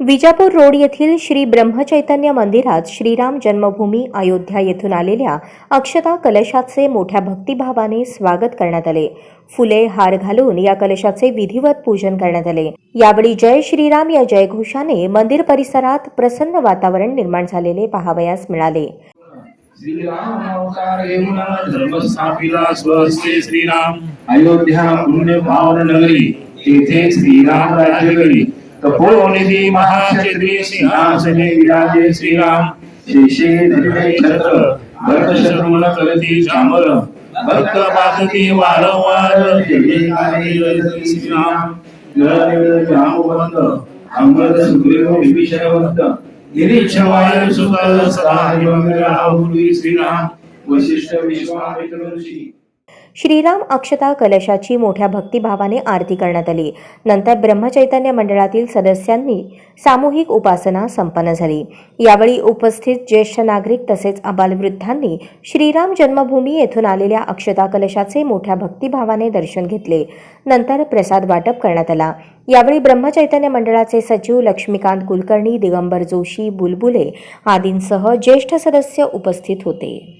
Vijapur road येथील श्री ब्रह्मचैतन्य मंदिरात श्रीराम जन्मभूमी अयोध्या येथून आलेल्या अक्षता कलशाचे मोठ्या भक्तिभावाने स्वागत करण्यात आले. फुले हार घालून या कलशाचे विधिवत पूजन करण्यात आले. यावेळी जय श्रीराम या जयघोषाने मंदिर परिसरात प्रसन्न वातावरण निर्माण झालेले पाहावयास मिळाले. श्रीराम अयोध्या पुण्य पावन नगरी तेथे श्रीराम राज्य तपोनिधी महाक्षत्रिय सिंहासने विराजे श्रीराम। शेषे छत्र भक्त शत्रुन करती चामर। भक्त पातती वारंवार श्रीराम। रामवंत अमृत सुग्रीव विभीषणवंत। गिरीशवाय सुत सदा पूर्वी श्रीराम। वशिष्ठ विश्वामित्र ऋषी श्रीराम अक्षता कलशाची मोठ्या भक्तिभावाने आरती करण्यात आली. नंतर ब्रह्मचैतन्य मंडळातील सदस्यांनी सामूहिक उपासना संपन्न झाली. यावेळी उपस्थित ज्येष्ठ नागरिक तसेच अबालवृद्धांनी श्रीराम जन्मभूमी येथून आलेल्या अक्षता कलशाचे मोठ्या भक्तिभावाने दर्शन घेतले. नंतर प्रसाद वाटप करण्यात आला. यावेळी ब्रह्मचैतन्य मंडळाचे सचिव लक्ष्मीकांत कुलकर्णी दिगंबर जोशी बुलबुले आदींसह ज्येष्ठ सदस्य उपस्थित होते.